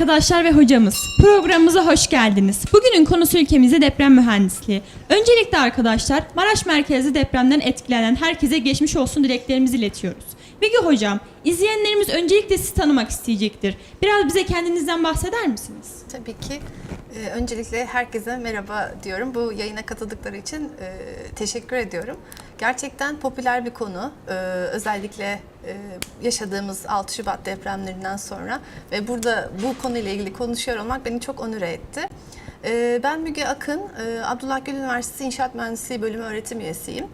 arkadaşlar ve hocamız. Programımıza hoş geldiniz. Bugünün konusu ülkemizde deprem mühendisliği. Öncelikle arkadaşlar Maraş merkezli depremden etkilenen herkese geçmiş olsun dileklerimizi iletiyoruz. Bilgi hocam, izleyenlerimiz öncelikle sizi tanımak isteyecektir. Biraz bize kendinizden bahseder misiniz? Tabii ki. Ee, öncelikle herkese merhaba diyorum. Bu yayına katıldıkları için e, teşekkür ediyorum. Gerçekten popüler bir konu. Ee, özellikle e, yaşadığımız 6 Şubat depremlerinden sonra ve burada bu konuyla ilgili konuşuyor olmak beni çok onur etti. Ee, ben Müge Akın, e, Abdullah Gül Üniversitesi İnşaat Mühendisliği Bölümü öğretim üyesiyim.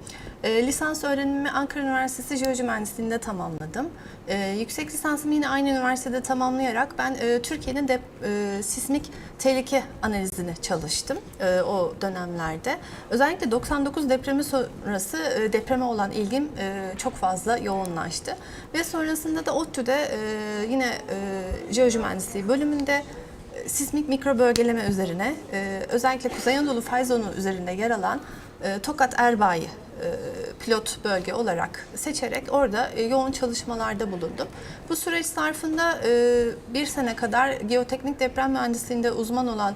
E, lisans öğrenimimi Ankara Üniversitesi Jeoloji Mühendisliği'nde tamamladım. E, yüksek lisansımı yine aynı üniversitede tamamlayarak ben e, Türkiye'nin de e, sismik tehlike analizini çalıştım e, o dönemlerde. Özellikle 99 depremi sonrası e, depreme olan ilgim e, çok fazla yoğunlaştı. Ve sonrasında da ODTÜ'de e, yine e, Jeoloji Mühendisliği bölümünde e, sismik mikro bölgeleme üzerine e, özellikle Kuzey Anadolu fay zonu üzerinde yer alan e, Tokat Erbaa'yı e, pilot bölge olarak seçerek orada e, yoğun çalışmalarda bulundum. Bu süreç zarfında bir sene kadar geoteknik deprem mühendisliğinde uzman olan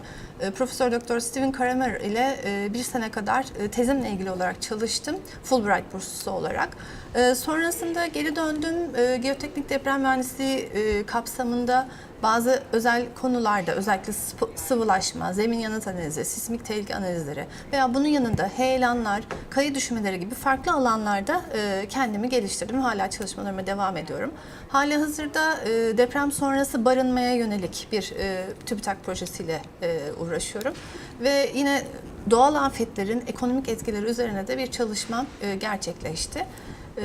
Profesör Doktor Steven Kramer ile bir sene kadar tezimle ilgili olarak çalıştım. Fulbright burslusu olarak. Sonrasında geri döndüm. Geoteknik deprem mühendisliği kapsamında bazı özel konularda özellikle sıvı- sıvılaşma, zemin yanıt analizi, sismik tehlike analizleri veya bunun yanında heyelanlar, kayı düşmeleri gibi farklı alanlarda e, kendimi geliştirdim. Hala çalışmalarıma devam ediyorum. Hali hazırda e, deprem sonrası barınmaya yönelik bir e, TÜBİTAK projesiyle e, uğraşıyorum. Ve yine doğal afetlerin ekonomik etkileri üzerine de bir çalışmam e, gerçekleşti. E,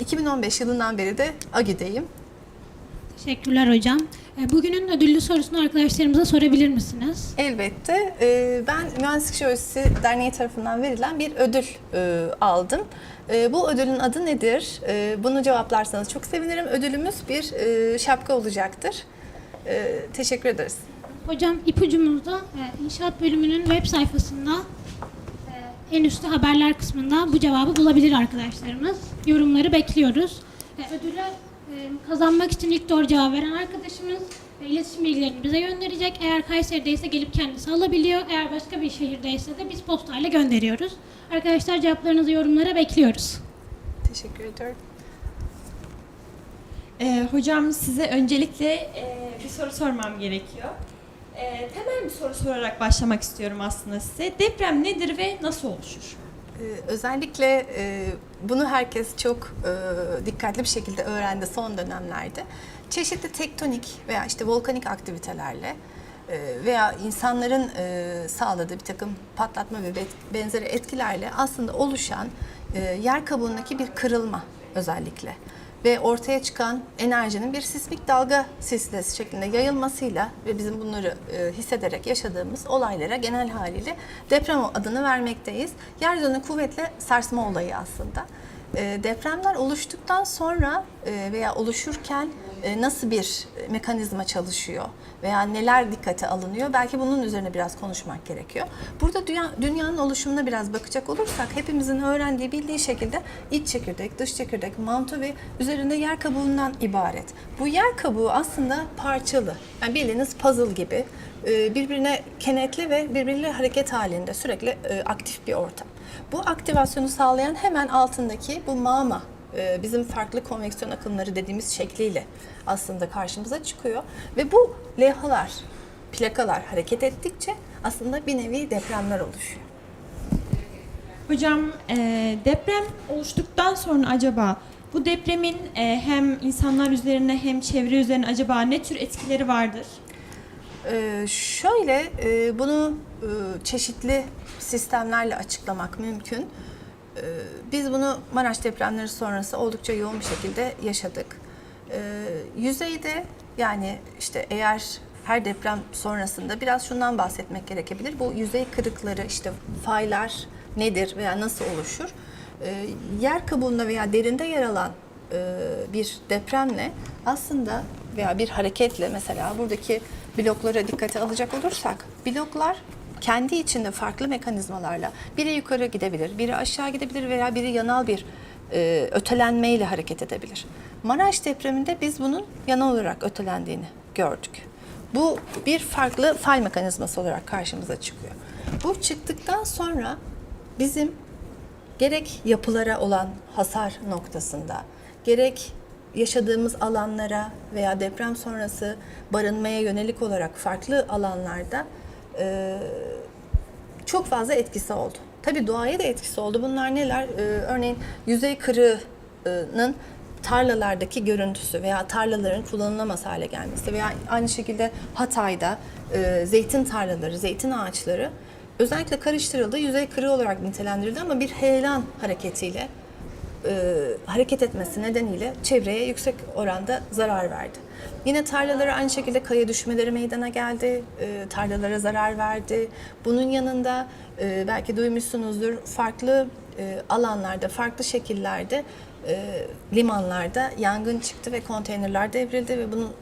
2015 yılından beri de AGİ'deyim. Teşekkürler hocam. E, Bugünün ödüllü sorusunu arkadaşlarımıza sorabilir misiniz? Elbette. Ee, Ben Mühendislik Jeolojisi Derneği tarafından verilen bir ödül e, aldım. E, Bu ödülün adı nedir? E, Bunu cevaplarsanız çok sevinirim. Ödülümüz bir e, şapka olacaktır. E, Teşekkür ederiz. Hocam ipucumuzda e, inşaat bölümünün web sayfasında e, en üstte haberler kısmında bu cevabı bulabilir arkadaşlarımız. Yorumları bekliyoruz. E, Ödülü e, kazanmak için ilk doğru cevap veren arkadaşımız e, iletişim bilgilerini bize gönderecek. Eğer Kayseri'deyse gelip kendisi alabiliyor. Eğer başka bir şehirdeyse de biz postayla gönderiyoruz. Arkadaşlar cevaplarınızı yorumlara bekliyoruz. Teşekkür ediyorum. Ee, hocam size öncelikle e, bir soru sormam gerekiyor. Ee, temel bir soru sorarak başlamak istiyorum aslında size. Deprem nedir ve nasıl oluşur? Ee, Özellikle e, bunu herkes çok e, dikkatli bir şekilde öğrendi son dönemlerde. Çeşitli tektonik veya işte volkanik aktivitelerle e, veya insanların sağladığı bir takım patlatma ve benzeri etkilerle aslında oluşan yer kabuğundaki bir kırılma özellikle ve ortaya çıkan enerjinin bir sismik dalga silsilesi şeklinde yayılmasıyla ve bizim bunları e, hissederek yaşadığımız olaylara genel haliyle deprem adını vermekteyiz. Yeryüzünü kuvvetle sarsma olayı aslında. E, depremler oluştuktan sonra e, veya oluşurken nasıl bir mekanizma çalışıyor veya neler dikkate alınıyor belki bunun üzerine biraz konuşmak gerekiyor. Burada dünya, dünyanın oluşumuna biraz bakacak olursak hepimizin öğrendiği bildiği şekilde iç çekirdek, dış çekirdek, manto ve üzerinde yer kabuğundan ibaret. Bu yer kabuğu aslında parçalı. Yani bildiğiniz puzzle gibi e, birbirine kenetli ve birbiriyle hareket halinde sürekli e, aktif bir ortam. Bu aktivasyonu sağlayan hemen altındaki bu mağma e, bizim farklı konveksiyon akımları dediğimiz şekliyle aslında karşımıza çıkıyor ve bu levhalar, plakalar hareket ettikçe aslında bir nevi depremler oluşuyor. Hocam e, deprem oluştuktan sonra acaba bu depremin e, hem insanlar üzerine hem çevre üzerine acaba ne tür etkileri vardır? Ee, şöyle e, bunu e, çeşitli sistemlerle açıklamak mümkün. Ee, biz bunu Maraş depremleri sonrası oldukça yoğun bir şekilde yaşadık. Ee, yüzeyde yani işte eğer her deprem sonrasında biraz şundan bahsetmek gerekebilir. Bu yüzey kırıkları işte faylar nedir veya nasıl oluşur? Ee, yer kabuğunda veya derinde yer alan e, bir depremle aslında veya bir hareketle mesela buradaki bloklara dikkate alacak olursak bloklar kendi içinde farklı mekanizmalarla biri yukarı gidebilir, biri aşağı gidebilir veya biri yanal bir e, ötelenmeyle hareket edebilir. Maraş depreminde biz bunun yanal olarak ötelendiğini gördük. Bu bir farklı fay mekanizması olarak karşımıza çıkıyor. Bu çıktıktan sonra bizim gerek yapılara olan hasar noktasında, gerek yaşadığımız alanlara veya deprem sonrası barınmaya yönelik olarak farklı alanlarda e, çok fazla etkisi oldu. Tabii doğaya da etkisi oldu. Bunlar neler? Ee, örneğin yüzey kırığının tarlalardaki görüntüsü veya tarlaların kullanılamaz hale gelmesi veya aynı şekilde Hatay'da e, zeytin tarlaları, zeytin ağaçları özellikle karıştırıldı, yüzey kırığı olarak nitelendirildi ama bir heyelan hareketiyle e, hareket etmesi nedeniyle çevreye yüksek oranda zarar verdi. Yine tarlalara aynı şekilde kaya düşmeleri meydana geldi, e, tarlalara zarar verdi. Bunun yanında e, belki duymuşsunuzdur farklı e, alanlarda, farklı şekillerde e, limanlarda yangın çıktı ve konteynerler devrildi ve bunun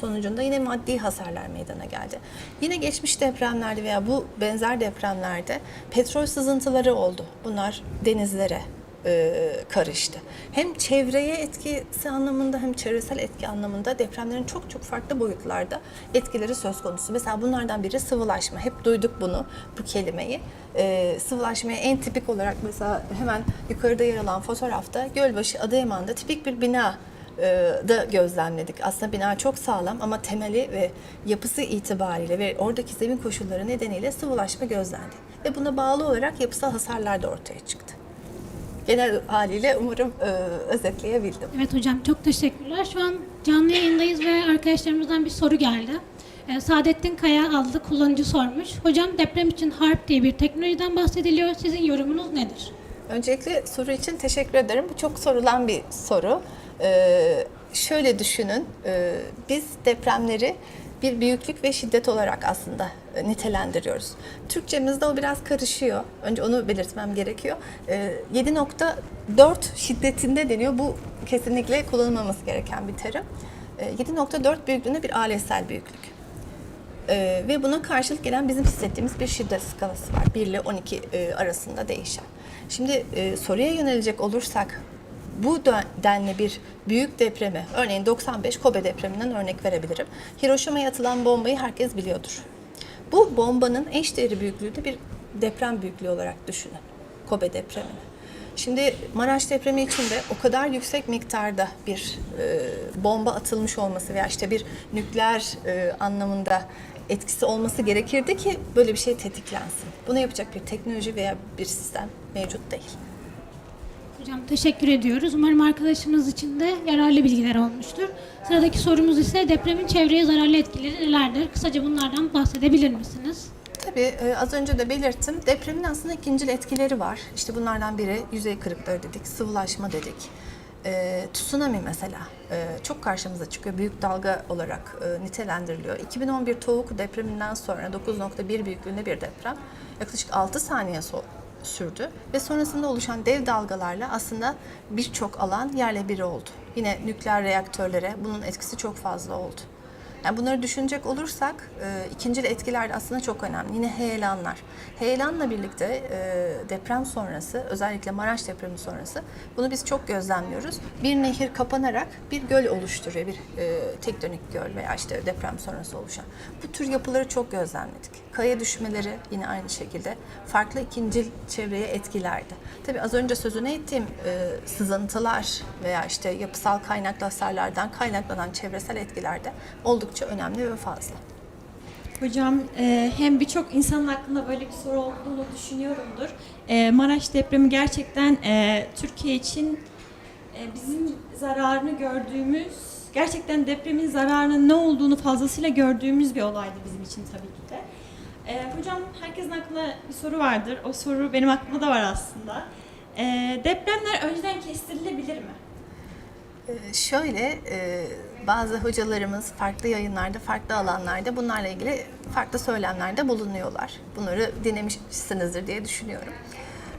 sonucunda yine maddi hasarlar meydana geldi. Yine geçmiş depremlerde veya bu benzer depremlerde petrol sızıntıları oldu. Bunlar denizlere e, karıştı. Hem çevreye etkisi anlamında hem çevresel etki anlamında depremlerin çok çok farklı boyutlarda etkileri söz konusu. Mesela bunlardan biri sıvılaşma. Hep duyduk bunu, bu kelimeyi. E, sıvılaşmaya en tipik olarak mesela hemen yukarıda yer alan fotoğrafta Gölbaşı Adıyaman'da tipik bir bina e, da gözlemledik. Aslında bina çok sağlam ama temeli ve yapısı itibariyle ve oradaki zemin koşulları nedeniyle sıvılaşma gözlendi. Ve buna bağlı olarak yapısal hasarlar da ortaya çıktı. Genel haliyle umarım e, özetleyebildim. Evet hocam çok teşekkürler. Şu an canlı yayındayız ve arkadaşlarımızdan bir soru geldi. Ee, Saadettin Kaya adlı kullanıcı sormuş. Hocam deprem için HARP diye bir teknolojiden bahsediliyor. Sizin yorumunuz nedir? Öncelikle soru için teşekkür ederim. Bu çok sorulan bir soru. Ee, şöyle düşünün, e, biz depremleri bir büyüklük ve şiddet olarak aslında e, nitelendiriyoruz. Türkçemizde o biraz karışıyor. Önce onu belirtmem gerekiyor. Ee, 7.4 şiddetinde deniyor. Bu kesinlikle kullanılmaması gereken bir terim. Ee, 7.4 büyüklüğünde bir ailesel büyüklük. Ee, ve buna karşılık gelen bizim hissettiğimiz bir şiddet skalası var. 1 ile 12 e, arasında değişen. Şimdi e, soruya yönelecek olursak bu denli bir büyük depremi, örneğin 95 Kobe depreminden örnek verebilirim. Hiroşima'ya atılan bombayı herkes biliyordur. Bu bombanın eşdeğeri büyüklüğü de bir deprem büyüklüğü olarak düşünün. Kobe depremini. Şimdi Maraş depremi için de o kadar yüksek miktarda bir e, bomba atılmış olması veya işte bir nükleer e, anlamında etkisi olması gerekirdi ki böyle bir şey tetiklensin. Bunu yapacak bir teknoloji veya bir sistem mevcut değil. Hocam teşekkür ediyoruz. Umarım arkadaşımız için de yararlı bilgiler olmuştur. Sıradaki sorumuz ise depremin çevreye zararlı etkileri nelerdir? Kısaca bunlardan bahsedebilir misiniz? Tabii e, az önce de belirttim. Depremin aslında ikincil etkileri var. İşte bunlardan biri yüzey kırıkları dedik, sıvılaşma dedik. E, tsunami mesela e, çok karşımıza çıkıyor. Büyük dalga olarak e, nitelendiriliyor. 2011 Tohoku depreminden sonra 9.1 büyüklüğünde bir deprem. Yaklaşık 6 saniye so- sürdü ve sonrasında oluşan dev dalgalarla aslında birçok alan yerle bir oldu. Yine nükleer reaktörlere bunun etkisi çok fazla oldu. Yani bunları düşünecek olursak e, ikincil etkiler de aslında çok önemli. Yine heyelanlar. Heyelanla birlikte e, deprem sonrası, özellikle Maraş depremi sonrası bunu biz çok gözlemliyoruz. Bir nehir kapanarak bir göl oluşturuyor, bir e, tektonik göl veya işte deprem sonrası oluşan. Bu tür yapıları çok gözlemledik. Kaya düşmeleri yine aynı şekilde farklı ikincil çevreye etkilerdi. Tabii az önce sözünü ettiğim e, sızıntılar veya işte yapısal kaynaklı hasarlardan kaynaklanan çevresel etkiler de oldukça önemli ve fazla. Hocam e, hem birçok insanın aklında böyle bir soru olduğunu düşünüyorumdur. E, Maraş depremi gerçekten e, Türkiye için e, bizim zararını gördüğümüz, gerçekten depremin zararının ne olduğunu fazlasıyla gördüğümüz bir olaydı bizim için tabii ki de. E, hocam herkesin aklında bir soru vardır. O soru benim aklımda da var aslında. E, depremler önceden kestirilebilir mi? Ee, Şöyle, e, bazı hocalarımız farklı yayınlarda, farklı alanlarda bunlarla ilgili farklı söylemlerde bulunuyorlar. Bunları dinlemişsinizdir diye düşünüyorum.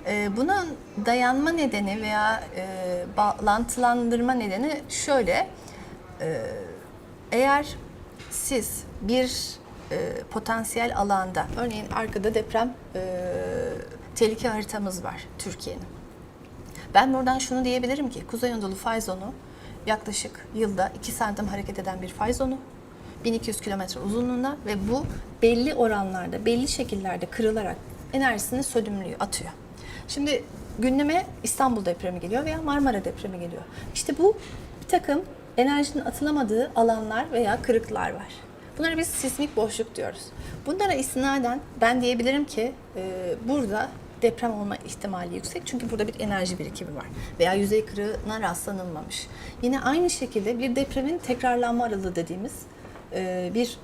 Ee, Bunun dayanma nedeni veya e, bağlantılandırma nedeni şöyle. e, Eğer siz bir e, potansiyel alanda, örneğin arkada deprem e, tehlike haritamız var Türkiye'nin. Ben buradan şunu diyebilirim ki Kuzey Anadolu fay zonu yaklaşık yılda 2 santim hareket eden bir fay zonu. 1200 kilometre uzunluğunda ve bu belli oranlarda, belli şekillerde kırılarak enerjisini sönümlüyor, atıyor. Şimdi gündeme İstanbul depremi geliyor veya Marmara depremi geliyor. İşte bu bir takım enerjinin atılamadığı alanlar veya kırıklar var. Bunlara biz sismik boşluk diyoruz. Bunlara istinaden ben diyebilirim ki e, burada deprem olma ihtimali yüksek. Çünkü burada bir enerji birikimi var. Veya yüzey kırığına rastlanılmamış. Yine aynı şekilde bir depremin tekrarlanma aralığı dediğimiz e, bir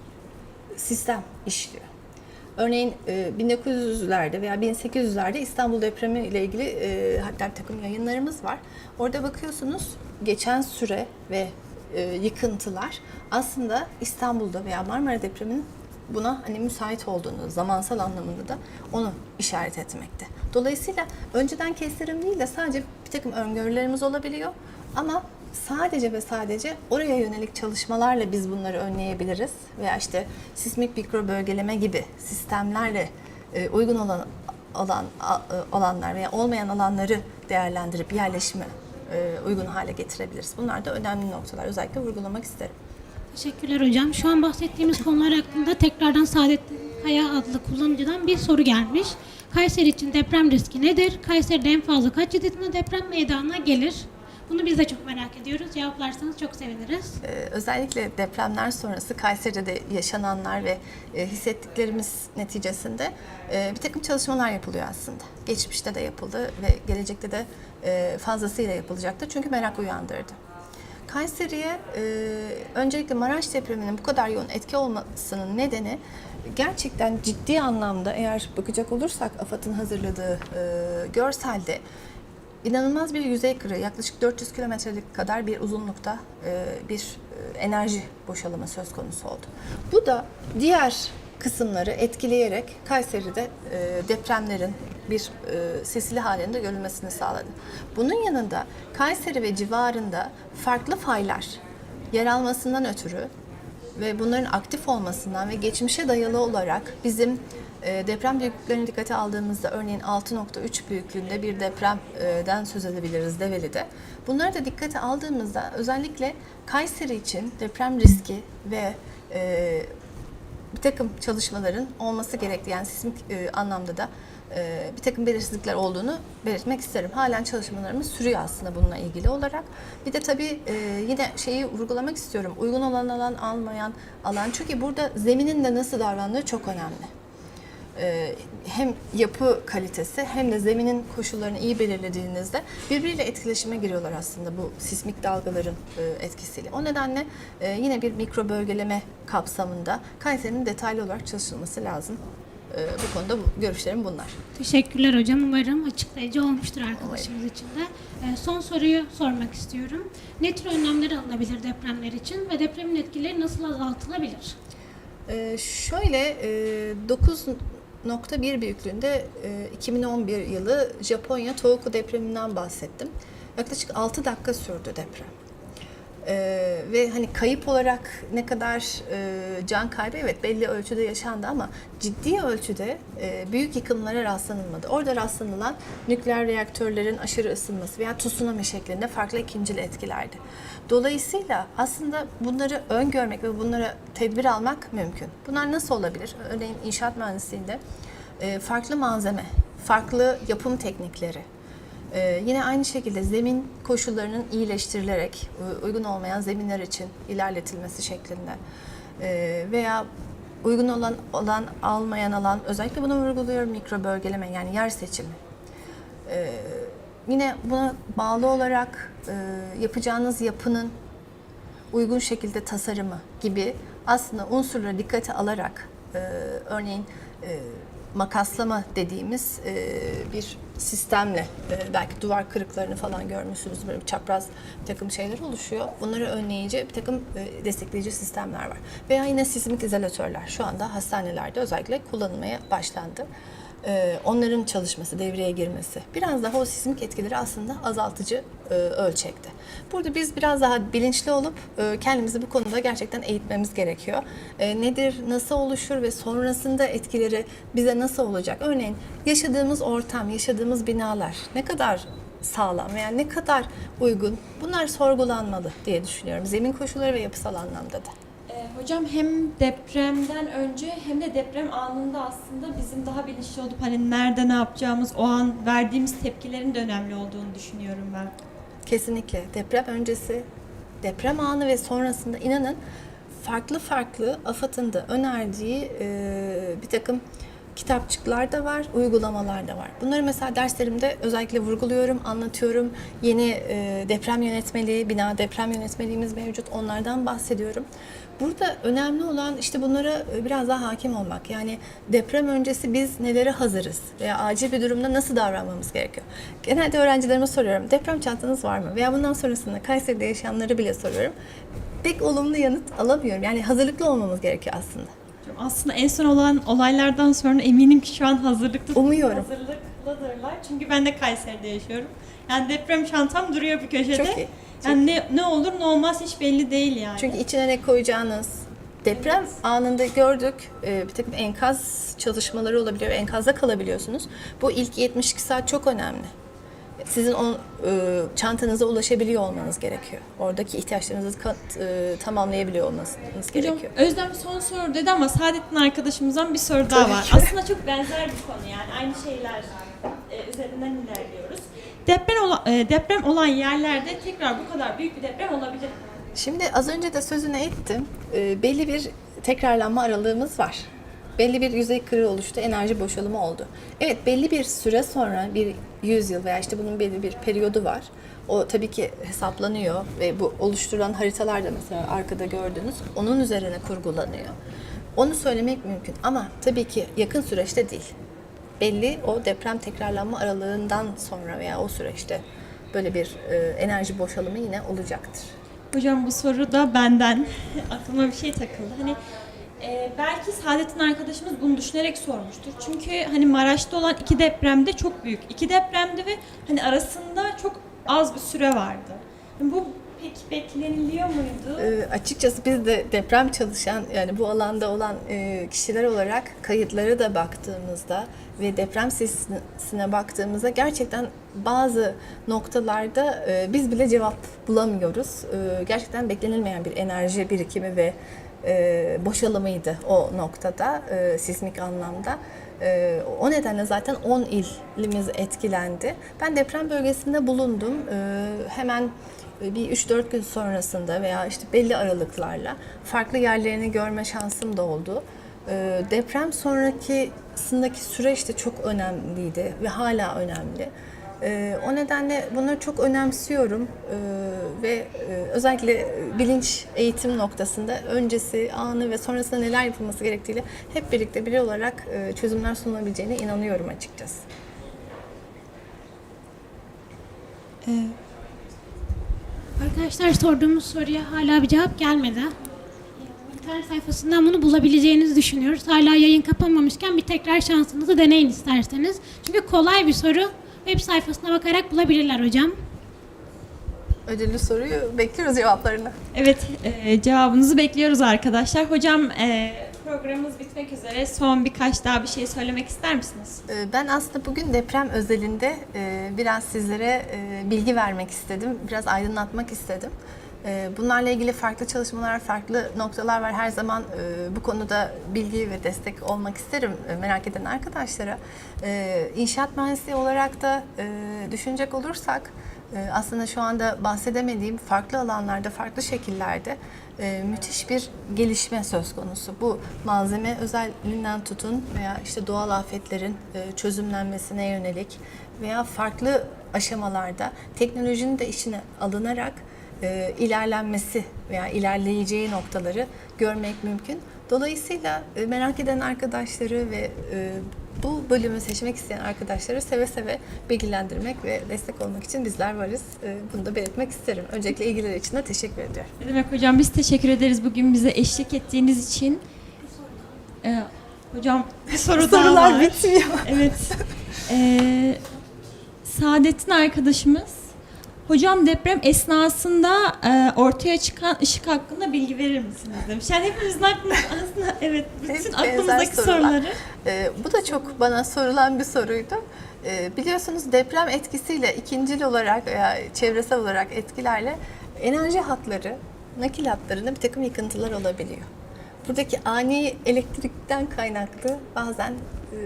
sistem işliyor. Örneğin e, 1900'lerde veya 1800'lerde İstanbul depremi ile ilgili e, hatta takım yayınlarımız var. Orada bakıyorsunuz geçen süre ve e, yıkıntılar aslında İstanbul'da veya Marmara depreminin buna hani müsait olduğunu, zamansal anlamında da onu işaret etmekte. Dolayısıyla önceden kestirim değil de sadece bir takım öngörülerimiz olabiliyor ama sadece ve sadece oraya yönelik çalışmalarla biz bunları önleyebiliriz veya işte sismik mikro bölgeleme gibi sistemlerle e, uygun olan alan a- e, alanlar veya olmayan alanları değerlendirip yerleşime e, uygun hale getirebiliriz. Bunlar da önemli noktalar. Özellikle vurgulamak isterim. Teşekkürler hocam. Şu an bahsettiğimiz konular hakkında tekrardan Saadettin Kaya adlı kullanıcıdan bir soru gelmiş. Kayseri için deprem riski nedir? Kayseri'de en fazla kaç şiddetinde deprem meydana gelir? Bunu biz de çok merak ediyoruz. Cevaplarsanız çok seviniriz. Ee, özellikle depremler sonrası Kayseri'de de yaşananlar ve e, hissettiklerimiz neticesinde e, bir takım çalışmalar yapılıyor aslında. Geçmişte de yapıldı ve gelecekte de e, fazlasıyla yapılacaktır çünkü merak uyandırdı. Kayseri'ye e, öncelikle Maraş depreminin bu kadar yoğun etki olmasının nedeni gerçekten ciddi anlamda eğer bakacak olursak AFAD'ın hazırladığı e, görselde inanılmaz bir yüzey kırığı, yaklaşık 400 kilometrelik kadar bir uzunlukta e, bir e, enerji boşalımı söz konusu oldu. Bu da diğer kısımları etkileyerek Kayseri'de e, depremlerin bir e, sesli halinde görülmesini sağladı. Bunun yanında Kayseri ve civarında farklı faylar yer almasından ötürü ve bunların aktif olmasından ve geçmişe dayalı olarak bizim e, deprem büyüklüklerini dikkate aldığımızda örneğin 6.3 büyüklüğünde bir depremden söz edebiliriz Develi'de. Bunları da dikkate aldığımızda özellikle Kayseri için deprem riski ve e, bir takım çalışmaların olması gerektiği yani sismik e, anlamda da e, bir takım belirsizlikler olduğunu belirtmek isterim. Halen çalışmalarımız sürüyor aslında bununla ilgili olarak. Bir de tabii e, yine şeyi vurgulamak istiyorum. Uygun olan alan, almayan alan. Çünkü burada zeminin de nasıl davrandığı çok önemli. E, hem yapı kalitesi hem de zeminin koşullarını iyi belirlediğinizde birbiriyle etkileşime giriyorlar aslında bu sismik dalgaların e, etkisiyle. O nedenle e, yine bir mikro bölgeleme kapsamında Kayseri'nin detaylı olarak çalışılması lazım. E, bu konuda bu, görüşlerim bunlar. Teşekkürler hocam. Umarım açıklayıcı olmuştur arkadaşımız için de. Ee, son soruyu sormak istiyorum. Ne tür önlemler alınabilir depremler için ve depremin etkileri nasıl azaltılabilir? Ee, şöyle e, 9.1 büyüklüğünde e, 2011 yılı Japonya Tohoku depreminden bahsettim. Yaklaşık 6 dakika sürdü deprem. Ee, ve hani kayıp olarak ne kadar e, can kaybı evet belli ölçüde yaşandı ama ciddi ölçüde e, büyük yıkımlara rastlanılmadı. Orada rastlanılan nükleer reaktörlerin aşırı ısınması veya tsunami şeklinde farklı ikincil etkilerdi. Dolayısıyla aslında bunları öngörmek ve bunlara tedbir almak mümkün. Bunlar nasıl olabilir? Örneğin inşaat mühendisliğinde e, farklı malzeme, farklı yapım teknikleri, ee, yine aynı şekilde zemin koşullarının iyileştirilerek uygun olmayan zeminler için ilerletilmesi şeklinde Ee, veya uygun olan olan almayan alan özellikle bunu vurguluyorum mikro bölgeleme yani yer seçimi. Ee, yine buna bağlı olarak e, yapacağınız yapının uygun şekilde tasarımı gibi aslında unsurları dikkate alarak e, örneğin e, makaslama dediğimiz e, bir sistemle e, belki duvar kırıklarını falan görmüşsünüz böyle bir çapraz bir takım şeyler oluşuyor. Bunları önleyici bir takım e, destekleyici sistemler var. Veya yine sismik izolatörler şu anda hastanelerde özellikle kullanılmaya başlandı e, onların çalışması, devreye girmesi biraz daha o sismik etkileri aslında azaltıcı e, ölçekte. Burada biz biraz daha bilinçli olup e, kendimizi bu konuda gerçekten eğitmemiz gerekiyor. E, nedir, nasıl oluşur ve sonrasında etkileri bize nasıl olacak? Örneğin yaşadığımız ortam, yaşadığımız binalar ne kadar sağlam veya ne kadar uygun bunlar sorgulanmalı diye düşünüyorum. Zemin koşulları ve yapısal anlamda da. Hocam hem depremden önce hem de deprem anında aslında bizim daha bilinçli olup hani nerede ne yapacağımız o an verdiğimiz tepkilerin de önemli olduğunu düşünüyorum ben. Kesinlikle. Deprem öncesi, deprem anı ve sonrasında inanın farklı farklı AFAD'ın da önerdiği e, bir takım kitapçıklar da var, uygulamalar da var. Bunları mesela derslerimde özellikle vurguluyorum, anlatıyorum. Yeni e, deprem yönetmeliği, bina deprem yönetmeliğimiz mevcut. Onlardan bahsediyorum. Burada önemli olan işte bunlara e, biraz daha hakim olmak. Yani deprem öncesi biz nelere hazırız veya acil bir durumda nasıl davranmamız gerekiyor? Genelde öğrencilerime soruyorum. Deprem çantanız var mı? Veya bundan sonrasında Kayseri'de yaşayanları bile soruyorum. Pek olumlu yanıt alamıyorum. Yani hazırlıklı olmamız gerekiyor aslında. Aslında en son olan olaylardan sonra eminim ki şu an hazırlıklı Umuyorum. hazırlıklıdırlar. Çünkü ben de Kayseri'de yaşıyorum. Yani deprem çantam duruyor bir köşede. Çok iyi. Yani ne, ne olur ne olmaz hiç belli değil yani. Çünkü içine ne koyacağınız, deprem anında gördük e, bir takım enkaz çalışmaları olabiliyor, enkazda kalabiliyorsunuz. Bu ilk 72 saat çok önemli. Sizin o e, çantanıza ulaşabiliyor olmanız gerekiyor. Oradaki ihtiyaçlarınızı ka- e, tamamlayabiliyor olmanız Hocam gerekiyor. Özlem son soru dedi ama Saadettin arkadaşımızdan bir soru daha Tabii var. ki. Aslında çok benzer bir konu yani aynı şeyler e, üzerinden ilerliyoruz. Deprem, ola- e, deprem olan yerlerde tekrar bu kadar büyük bir deprem olabilir mi? Şimdi az önce de sözünü ettim. E, belli bir tekrarlanma aralığımız var. Belli bir yüzey kırığı oluştu, enerji boşalımı oldu. Evet belli bir süre sonra bir 100 yıl veya işte bunun belli bir periyodu var. O tabii ki hesaplanıyor ve bu oluşturan haritalar da mesela arkada gördüğünüz onun üzerine kurgulanıyor. Onu söylemek mümkün ama tabii ki yakın süreçte değil. Belli o deprem tekrarlanma aralığından sonra veya o süreçte böyle bir e, enerji boşalımı yine olacaktır. Hocam bu soru da benden aklıma bir şey takıldı. Hani e, belki Saadettin arkadaşımız bunu düşünerek sormuştur. Çünkü hani Maraş'ta olan iki depremde çok büyük. iki depremdi ve hani arasında çok az bir süre vardı. Yani bu pek bekleniliyor muydu? E, açıkçası biz de deprem çalışan yani bu alanda olan e, kişiler olarak kayıtlara da baktığımızda ve deprem sesine baktığımızda gerçekten bazı noktalarda e, biz bile cevap bulamıyoruz. E, gerçekten beklenilmeyen bir enerji birikimi ve e, boşalımıydı o noktada e, sismik anlamda. E, o nedenle zaten 10 ilimiz etkilendi. Ben deprem bölgesinde bulundum. E, hemen bir 3-4 gün sonrasında veya işte belli aralıklarla farklı yerlerini görme şansım da oldu. Ee, Deprem sonrakisindeki süreç de çok önemliydi ve hala önemli. Ee, O nedenle bunları çok önemsiyorum Ee, ve e, özellikle bilinç eğitim noktasında öncesi, anı ve sonrasında neler yapılması gerektiğiyle hep birlikte biri olarak e, çözümler sunulabileceğine inanıyorum açıkçası. E, Arkadaşlar sorduğumuz soruya hala bir cevap gelmedi. İnternet sayfasından bunu bulabileceğinizi düşünüyoruz. Hala yayın kapanmamışken bir tekrar şansınızı deneyin isterseniz. Çünkü kolay bir soru. Web sayfasına bakarak bulabilirler hocam. Ödüllü soruyu bekliyoruz cevaplarını. Evet, e, cevabınızı bekliyoruz arkadaşlar. Hocam e, programımız bitmek üzere. Son birkaç daha bir şey söylemek ister misiniz? Ee, Ben aslında bugün deprem özelinde e, biraz sizlere e, bilgi vermek istedim, biraz aydınlatmak istedim. E, Bunlarla ilgili farklı çalışmalar, farklı noktalar var. Her zaman e, bu konuda bilgi ve destek olmak isterim e, merak eden arkadaşlara. E, İnşaat mühendisliği olarak da e, düşünecek olursak aslında şu anda bahsedemediğim farklı alanlarda, farklı şekillerde müthiş bir gelişme söz konusu. Bu malzeme özelliğinden tutun veya işte doğal afetlerin çözümlenmesine yönelik veya farklı aşamalarda teknolojinin de içine alınarak e, ilerlenmesi veya ilerleyeceği noktaları görmek mümkün. Dolayısıyla e, merak eden arkadaşları ve e, bu bölümü seçmek isteyen arkadaşları seve seve bilgilendirmek ve destek olmak için bizler varız. E, Bunu da belirtmek isterim. Öncelikle ilgileri için de teşekkür ediyorum. Ne demek hocam biz teşekkür ederiz bugün bize eşlik ettiğiniz için. E, hocam bir soru daha Sorular var. bitmiyor. Evet. E, Saadettin arkadaşımız Hocam deprem esnasında e, ortaya çıkan ışık hakkında bilgi verir misiniz demiş. Yani hepimizin aklında aslında evet bütün aklımızdaki sorular. soruları. Ee, bu da çok bana sorulan bir soruydu. Ee, biliyorsunuz deprem etkisiyle ikincil olarak veya çevresel olarak etkilerle enerji hatları, nakil hatlarında bir takım yıkıntılar olabiliyor. buradaki ani elektrikten kaynaklı bazen e,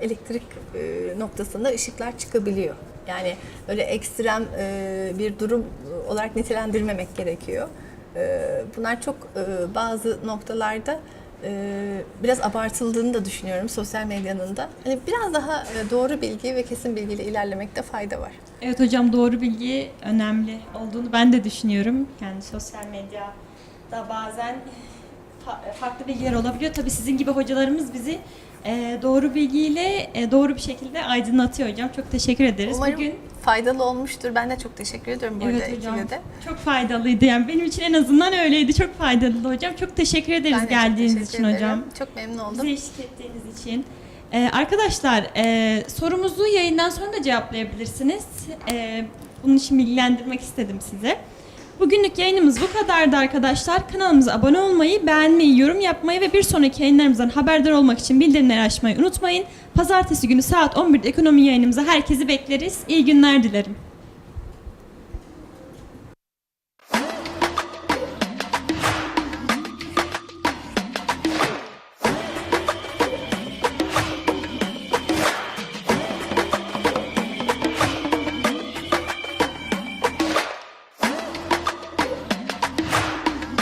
elektrik e, noktasında ışıklar çıkabiliyor. Yani öyle ekstrem e, bir durum olarak nitelendirmemek gerekiyor. E, bunlar çok e, bazı noktalarda e, biraz abartıldığını da düşünüyorum sosyal medyanın da. Hani biraz daha e, doğru bilgi ve kesin bilgiyle ilerlemekte fayda var. Evet hocam doğru bilgi önemli olduğunu ben de düşünüyorum. Yani sosyal medyada bazen fa- farklı bilgiler olabiliyor. Tabii sizin gibi hocalarımız bizi e, doğru bilgiyle e, doğru bir şekilde aydınlatıyor hocam. Çok teşekkür ederiz. Umarım Bugün faydalı olmuştur. Ben de çok teşekkür ediyorum burada evet hocam de. çok faydalıydı. Yani benim için en azından öyleydi. Çok faydalı hocam. Çok teşekkür ederiz Ben geldiğiniz teşekkür için ederim. hocam. Çok memnun oldum. Bize eşlik ettiğiniz için. Ee, arkadaşlar e, sorumuzu yayından sonra da cevaplayabilirsiniz. Ee, bunun için bilgilendirmek istedim size. Bugünlük yayınımız bu kadardı arkadaşlar. Kanalımıza abone olmayı, beğenmeyi, yorum yapmayı ve bir sonraki yayınlarımızdan haberdar olmak için bildirimleri açmayı unutmayın. Pazartesi günü saat 11'de ekonomi yayınımıza herkesi bekleriz. İyi günler dilerim.